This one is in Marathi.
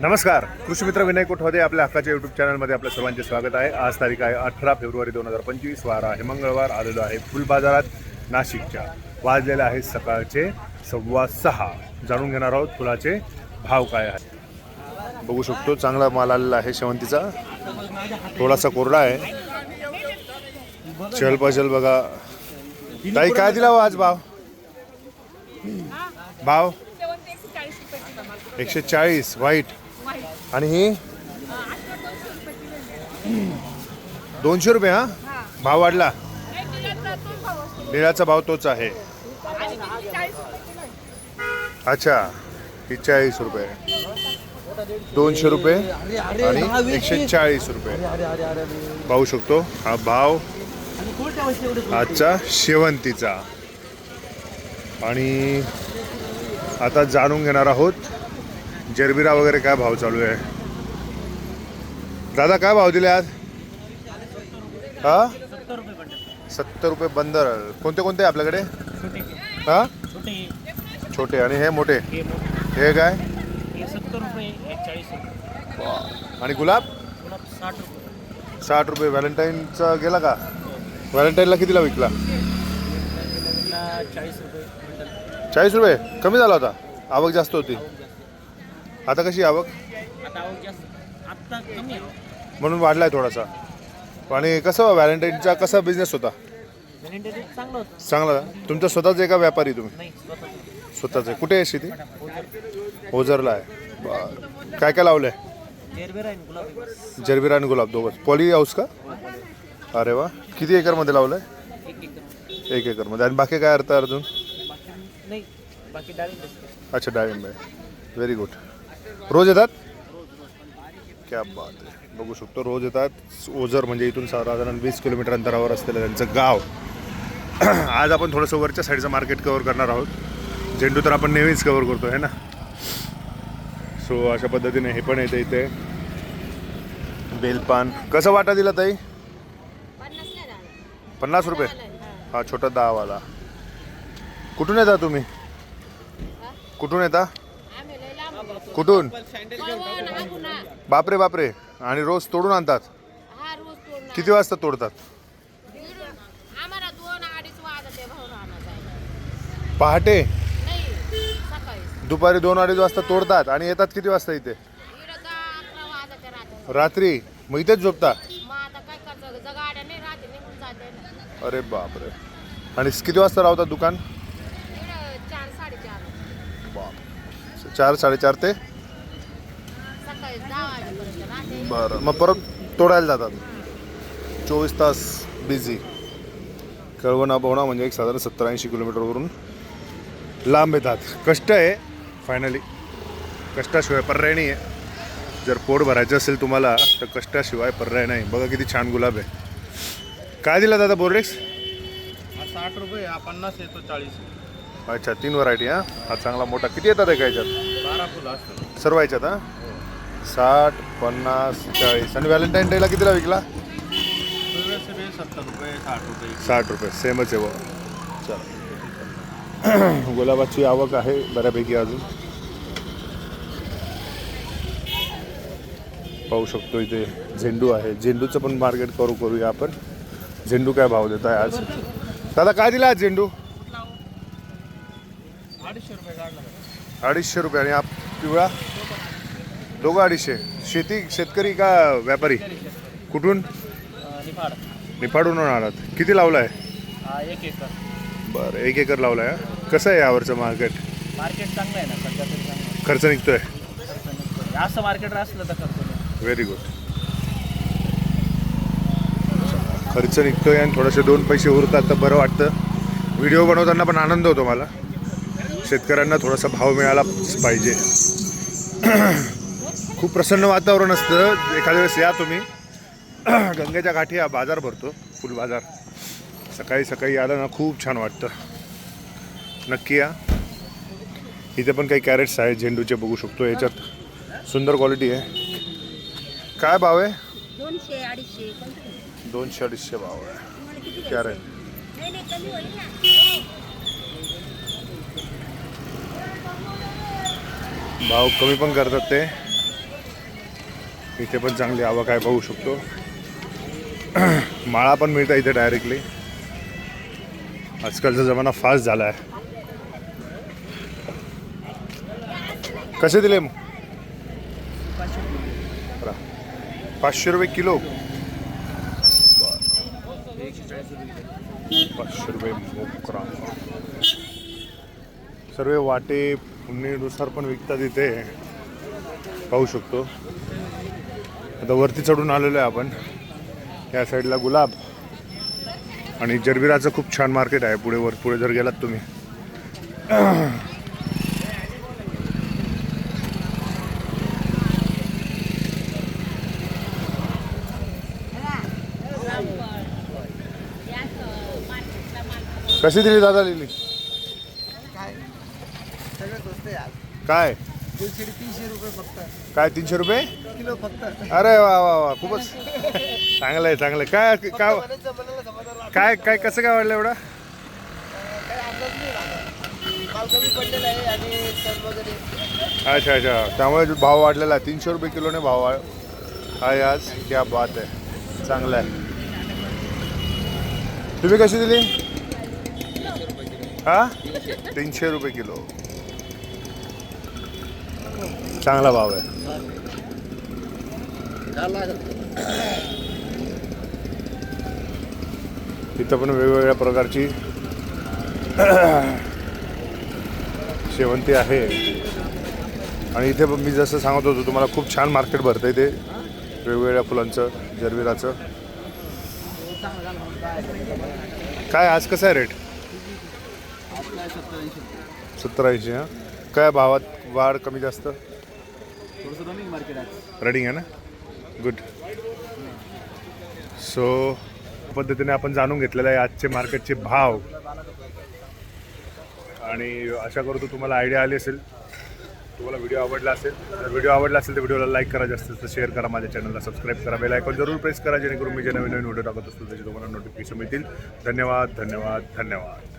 नमस्कार. कृषी मित्र विनय कोठवदे आपल्या हक्काच्या युट्यूब चॅनलमध्ये आपल्या सर्वांचे स्वागत आहे. आज तारीख आहे अठरा फेब्रुवारी दोन हजार पंचवीस. वार आहे मंगळवार आलेलो आहे फुल बाजारात नाशिकच्या. वाजलेले आहेत सकाळचे सव्वा सहा. जाणून घेणार आहोत फुलाचे भाव काय आहे बघू शकतो चांगला माल आलेला आहे शेवंतीचा. थोडासा कोरडा आहे. चल पचल बघा. ताई काय दिला हो आज भाव? भाव? एकशे चाळीस व्हाईट आणि ही? दोनशे रुपये हा? भाव वाढला. निळाचा भाव तोच आहे. अच्छा ही चाळीस रुपये. दोनशे रुपये आणि एकशे चाळीस रुपये. पाहू शकतो हा भाव आजचा शेवंतीचा. आणि आता जाणून घेणार आहोत जरबिरा वगैरे काय भाव चालू आहे? दादा काय भाव दिले आज? हा? सत्तर रुपये बंदर. कोणते कोणते आहे आपल्याकडे? हा? छोटे. आणि हे मोठे? हे काय? आणि गुलाब? गुलाब साठ रुपये. व्हॅलेंटाईनचा गेला का? व्हॅलेंटाईनला कितीला विकला? चाळीस रुपये? कमी झाला होता. आवक जास्त होती. आता कशी आवक? आता आवक जास्त. आत्ता कमी आहे म्हणून वाढलाय थोडासा. आणि कसं व्हॅलेंटाईनचा कसा बिझनेस होता? व्हॅलेंटाईन चांगलं होतं. चांगला तुमचा स्वतःच आहे का व्यापारी तुम्ही? नाही स्वतःच. स्वतःच. आहे कुठे आहे शेती? ओझरला आहे. बरं. काय काय लावलंय? जेरबेर आहे गुलाब जरबिरा आणि गुलाब दोघं. पॉली हाऊस का? अरे वा. किती एकरमध्ये लावलंय? एक एकर. एक एकरमध्ये. आणि बाकी काय अर्थ अजून? बाकी नाही बाकी डाळिंब अच्छा डाळिंब आहे. व्हेरी गुड रोज येतात? क्या बात आहे बघू शकतो रोज येतात. ओझर म्हणजे इथून साधारण वीस किलोमीटर अंतरावर असलेलं त्यांचं गाव. आज आपण थोडंसं वरच्या साईडचं मार्केट कवर करणार आहोत. झेंडू तर आपण नेहमीच कवर करतो आहे ना? सो अशा पद्धतीने हे पण येतं इथे. बेलपान. कसं वाटा दिला ताई? पन्नास रुपये. हा छोटा दहावाला. कुठून येता तुम्ही? कुठून येता? कुठून? बापरे बापरे. आणि रोज तोडून आणतात? हा रोज तोडणार किती वाजता तोडतात? आम्हाला दोन अडीच वाजत आहे भाऊ राहणार पहाटे? नाही सकाळी. दुपारी दोन अडीच वाजता तोडतात आणि येतात किती वाजता इथे? इकडं दहा अकरा वाजत आहे रात्री. मग इथेच झोपता? मग आता काय करतो? गाड्या नाही राहते निघून जाते ना. अरे बापरे. आणि किती वाजता लावतात दुकान इकडं चार साडेचार बाप चार साडेचार ते? बरं. मग परत तोडायला जातात. चोवीस तास बिझी कळवणा बोवणा म्हणजे एक साधारण सत्तर ऐंशी किलोमीटरवरून लांब येतात. कष्ट आहे फायनली कष्टाशिवाय पर्याय नाही आहे जर पोट भरायचं असेल तुम्हाला तर कष्टाशिवाय पर्याय नाही. बघा किती छान गुलाब आहे. काय दिला दादा बोर्डेक्स? साठ रुपये. पन्नास येतो चाळीस. अच्छा तीन व्हरायटी हां? हा चांगला मोठा. किती येतात एका ह्याच्यात बारा फुलं असतात. सर्व ह्याच्यात हां? साठ पन्नास चाळीस. आणि व्हॅलेंटाईन डेला कितीला विकला? सगळे सत्तर रुपये साठ रुपये. साठ रुपये. सेमच आहे बुवा चला. गुलाबाची आवक आहे बऱ्यापैकी अजून. पाहू शकतो इथे झेंडू आहे. झेंडूचं पण मार्केट करू करूया आपण. झेंडू काय भाव देत आहे आज? दादा काय दिला आज झेंडू? अडीचशे रुपये आणि हा पिवळा? दोघं अडीचशे. शेती शेतकरी का व्यापारी? कुठून? निफाड. निफाडून आलात किती लावला आहे एक एकर. बरं एक एकर लावला आहे कसं आहे यावरचं मार्केट? मार्केट चांगलं आहे ना सध्या खर्च निघतोय. असं मार्केट असलं तर खर्च व्हेरी गुड खर्च निघतोय आणि थोडेसे दोन पैसे उरतात तर बरं वाटतं. व्हिडिओ बनवताना पण आनंद होतो मला. शेतकऱ्यांना थोडासा भाव मिळाला पाहिजे. खूप प्रसन्न वातावरण असतं. एखाद्या वेळेस या तुम्ही. गंगेच्या काठी हा बाजार भरतो. फुल बाजार. सकाळी सकाळी आलं ना खूप छान वाटतं. नक्की या. इथे पण काही कॅरेट्स आहेत. झेंडूचे बघू शकतो. याच्यात सुंदर क्वालिटी आहे. काय भाव आहे? दोनशे अडीचशे. दोनशे अडीचशे भाव आहे. कॅरेट नाही नाही कमी होईल ना भाव कमी पण करतात ते. इथे पण चांगली आवक आहे पाहू शकतो. माळा पण मिळतं इथे डायरेक्टली आजकालचा जमाना फास्ट झाला आहे कसे दिले? मग पाचशे रुपये किलो. पाचशे रुपये मोकरा. सर्व वाटे पुणेनुसार पण विकतात इथे. पाहू शकतो. आता वरती चढून आलेलो आहे आपण. या साईडला गुलाब. आणि जरबिराचं खूप छान मार्केट आहे. पुढे वर पुढे जर गेलात तुम्ही. कशी दिली दादा लिली काय सगळं स्वस्त आहे आज काय? तीनशे रुपये फक्त. काय तीनशे रुपये? किलो फक्त. अरे वा वा वा खूपच चांगलं आहे चांगलं आहे. काय काय मनाला समाधान. काय काय कसं काय वाढलं एवढं? काही अंदाज नाही लागत. माल कमी पडलेला आहे आणि सर वगैरे. अच्छा अच्छा. त्यामुळे जो भाव वाढलेला आहे तीनशे रुपये किलोने भाव वा- आहे आज. क्या बात आहे. चांगलं आहे. तुम्ही कशी दिली? हा? तीनशे रुपये किलो. चांगला भाव आहे. इथं पण वेगवेगळ्या प्रकारची शेवंती आहे. आणि इथे पण मी जसं सांगत होतो तुम्हाला खूप छान मार्केट भरतं इथे वेगवेगळ्या फुलांचं जरविराचं. काय आज कसं आहे रेट सत्तर ऐंशी हां? काय भावात वाढ कमी जास्त? रनिंग आहे ना? गुड सो पद्धतीने आपण जाणून घेतलेलं आहे आजचे मार्केटचे भाव. आणि आशा करतो तुम्हाला आयडिया आली असेल. तुम्हाला व्हिडिओ आवडला असेल जर व्हिडिओ आवडला असेल तर व्हिडिओला लाईक करा जास्त तर शेअर करा माझ्या चॅनलला सबस्क्राईब करा बेल आयकॉन जरूर प्रेस करा जेणेकरून मी जे नवीन नवीन व्हिडिओ टाकत असतो त्याचे तुम्हाला नोटिफिकेशन मिळतील. धन्यवाद धन्यवाद धन्यवाद.